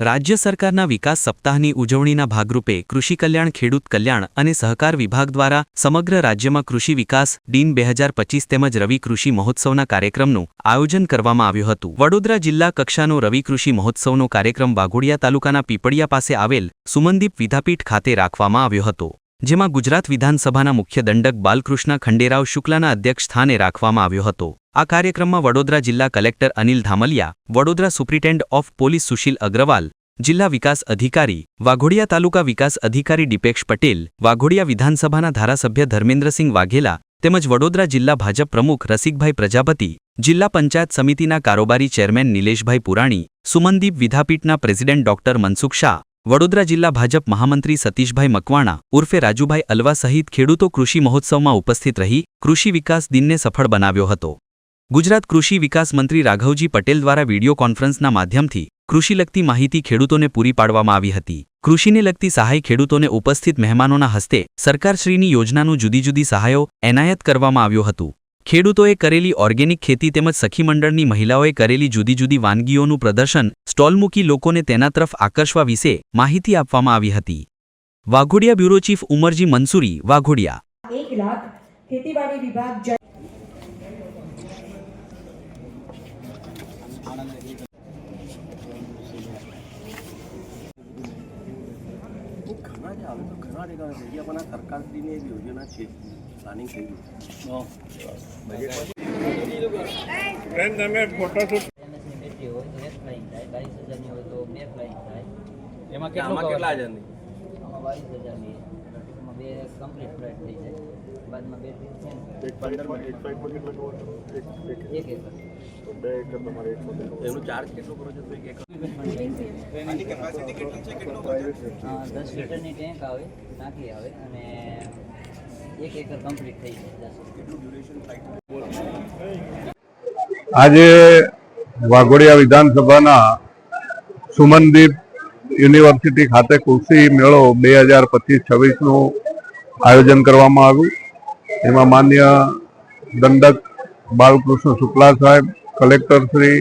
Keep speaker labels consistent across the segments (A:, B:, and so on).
A: રાજ્ય સરકારના વિકાસ સપ્તાહની ઉજવણીના ભાગરૂપે કૃષિ કલ્યાણ, ખેડૂત કલ્યાણ અને સહકાર વિભાગ દ્વારા સમગ્ર રાજ્યમાં કૃષિ વિકાસ ડીન બે હજાર પચીસ તેમજ રવિ કૃષિ મહોત્સવના કાર્યક્રમનું આયોજન કરવામાં આવ્યું હતું. વડોદરા જિલ્લા કક્ષાનો રવિ કૃષિ મહોત્સવનો કાર્યક્રમ વાઘોડિયા તાલુકાના પીપળિયા પાસે આવેલ સુમનદીપ વિદ્યાપીઠ ખાતે રાખવામાં આવ્યો હતો. જેમાં ગુજરાત વિધાનસભાના મુખ્ય દંડક બાલકૃષ્ણ ખંડેરાવ શુક્લાના અધ્યક્ષ સ્થાને રાખવામાં આવ્યો હતો. આ કાર્યક્રમમાં વડોદરા જિલ્લા collector Anil Dhamaliya, Vadodara superintend of police Sushil Agrawal, જિલ્લા વિકાસ અધિકારી, વાઘોડિયા તાલુકા વિકાસ અધિકારી દીપેક્ષ પટેલ, વાઘોડિયા વિધાનસભાના ધારાસભ્ય ધર્મેન્દ્રસિંહ વાઘેલા, તેમજ વડોદરા જિલ્લા ભાજપ પ્રમુખ રસિકભાઈ પ્રજાપતિ, જિલ્લા પંચાયત સમિતિના કારોબારી ચેરમેન નિલેશભાઈ પુરાણી, સુમનદીપ વિદ્યાપીઠના પ્રેસિડેન્ટ ડોક્ટર મનસુખ શાહ વડોદરા જિલ્લા ભાજપ મહામંત્રી સતીશભાઈ મકવાણા ઉર્ફે રાજુભાઈ અલવા સહિત ખેડૂતો કૃષિ મહોત્સવમાં ઉપસ્થિત રહી કૃષિ વિકાસ દિનને સફળ બનાવ્યો હતો. ગુજરાત કૃષિ વિકાસ મંત્રી રાઘવજી પટેલ દ્વારા વીડિયો કોન્ફરન્સના માધ્યમથી કૃષિ લગતી માહિતી ખેડૂતોને પૂરી પાડવામાં આવી હતી. કૃષિને લગતી સહાય ખેડૂતોને ઉપસ્થિત મહેમાનોના હસ્તે સરકારશ્રીની યોજનાનું જુદી જુદી સહાયો એનાયત કરવામાં આવ્યું હતું. ખેડૂતોએ કરેલી ઓર્ગેનિક ખેતી તેમજ સખી મંડળની મહિલાઓએ કરેલી જુદી જુદી વાનગીઓનું પ્રદર્શન સ્ટોલ મૂકી લોકોને તેના તરફ આકર્ષવા વિશે માહિતી આપવામાં આવી હતી. Waghodia bureau chief Umarji Mansuri Waghodia.
B: એક લાખ ખેતીવાડી વિભાગ
C: ઘણા જે આવે તો ઘણા સરકારશ્રીની એક યોજના છે. પ્લાનિંગ થઈ ગયું.
D: બેન તમે ફોટોશૂટ
E: બે
C: એમાં કેટલા હજારની?
E: આમાં બાવીસ હજારની. એમાં બે કમ્પ્લીટ ફ્લાઇટ થઈ જાય બાદમાં બેટરી
D: એક એક બે એકર તમારે
C: એનો ચાર્જ કેટલો કરો છો? તો એક
D: છે?
E: અ, દસ લીટરની ટેન્ક આવે ટાંકી આવે અને
F: આજે વાઘોડિયા વિધાનસભાના સુમનદીપ યુનિવર્સિટી ખાતે કૃષિ મેળો બે હજાર પચીસ છવ્વીસનું આયોજન કરવામાં આવ્યું. એમાં માન્ય દંડક બાલકૃષ્ણ શુક્લા સાહેબ, કલેક્ટર શ્રી,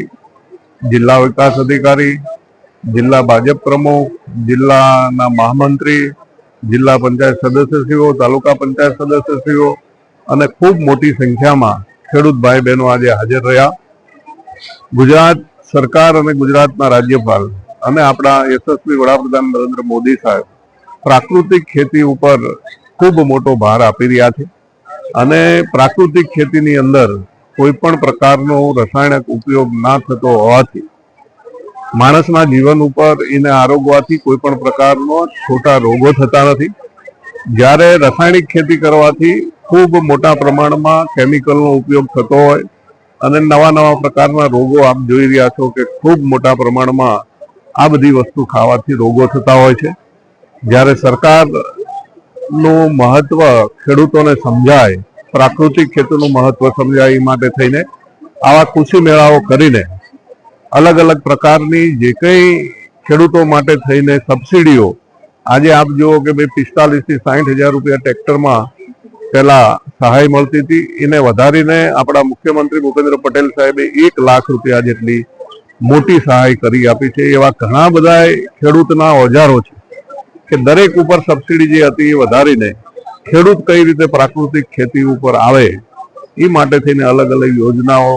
F: જિલ્લા વિકાસ અધિકારી, જિલ્લા ભાજપ પ્રમુખ, જિલ્લાના મહામંત્રી જિલ્લા પંચાયત સદસ્યશ્રીઓ તાલુકા પંચાયત સદસ્યશ્રીઓ અને ખૂબ મોટી સંખ્યામાં ખેડૂત ભાઈ બહેનો આજે હાજર રહ્યા. ગુજરાત સરકાર અને ગુજરાતના રાજ્યપાલ અને આપણા યશસ્વી વડાપ્રધાન નરેન્દ્ર મોદી સાહેબ પ્રાકૃતિક ખેતી ઉપર ખૂબ મોટો ભાર આપી રહ્યા છે અને પ્રાકૃતિક ખેતીની અંદર કોઈ પણ પ્રકારનો રસાયણક ઉપયોગ ના થતો હોવાથી માણસના જીવન ઉપર એને આરોગવાથી કોઈ પણ પ્રકારનો છોટા રોગો થતા નથી. જ્યારે રાસાયણિક ખેતી કરવાથી ખૂબ મોટા પ્રમાણમાં કેમિકલનો ઉપયોગ થતો હોય અને નવા નવા પ્રકારના રોગો આપ જોઈ રહ્યા છો કે ખૂબ મોટા પ્રમાણમાં આ બધી વસ્તુ ખાવાથી રોગો થતા હોય છે. જ્યારે સરકારનું મહત્વ ખેડૂતોને સમજાય, પ્રાકૃતિક ખેતીનું મહત્વ સમજાય એ માટે થઈને આવા કૃષિ મેળાઓ કરીને અલગ અલગ પ્રકારની જે કંઈ ખેડૂતો માટે થઈને સબસિડીઓ, આજે આપ જુઓ કે ભાઈ પિસ્તાલીસથી સાહીઠ હજાર રૂપિયા ટ્રેક્ટરમાં પહેલાં સહાય મળતી હતી. એને વધારીને આપણા મુખ્યમંત્રી ભૂપેન્દ્ર પટેલ સાહેબે એક લાખ રૂપિયા જેટલી મોટી સહાય કરી આપી છે. એવા ઘણા બધા ખેડૂતના ઓજારો છે કે દરેક ઉપર સબસિડી જે હતી એ વધારીને ખેડૂત કઈ રીતે પ્રાકૃતિક ખેતી ઉપર આવે એ માટે થઈને અલગ અલગ યોજનાઓ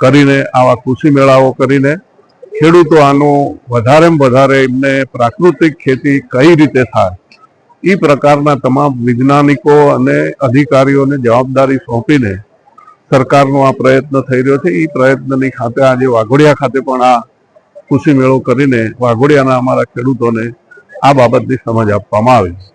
F: કરીને, આવા કૃષિ મેળાઓ કરીને ખેડૂતો આનો વધારેમાં વધારે એમને પ્રાકૃતિક ખેતી કઈ રીતે થાય એ પ્રકારના તમામ વૈજ્ઞાનિકો અને અધિકારીઓને જવાબદારી સોંપીને સરકારનો આ પ્રયત્ન થઈ રહ્યો છે. એ પ્રયત્નની ખાતે આજે વાઘોડિયા ખાતે પણ આ કૃષિ મેળો કરીને વાઘોડિયાના અમારા ખેડૂતોને આ બાબતની સમજ આપવામાં આવી.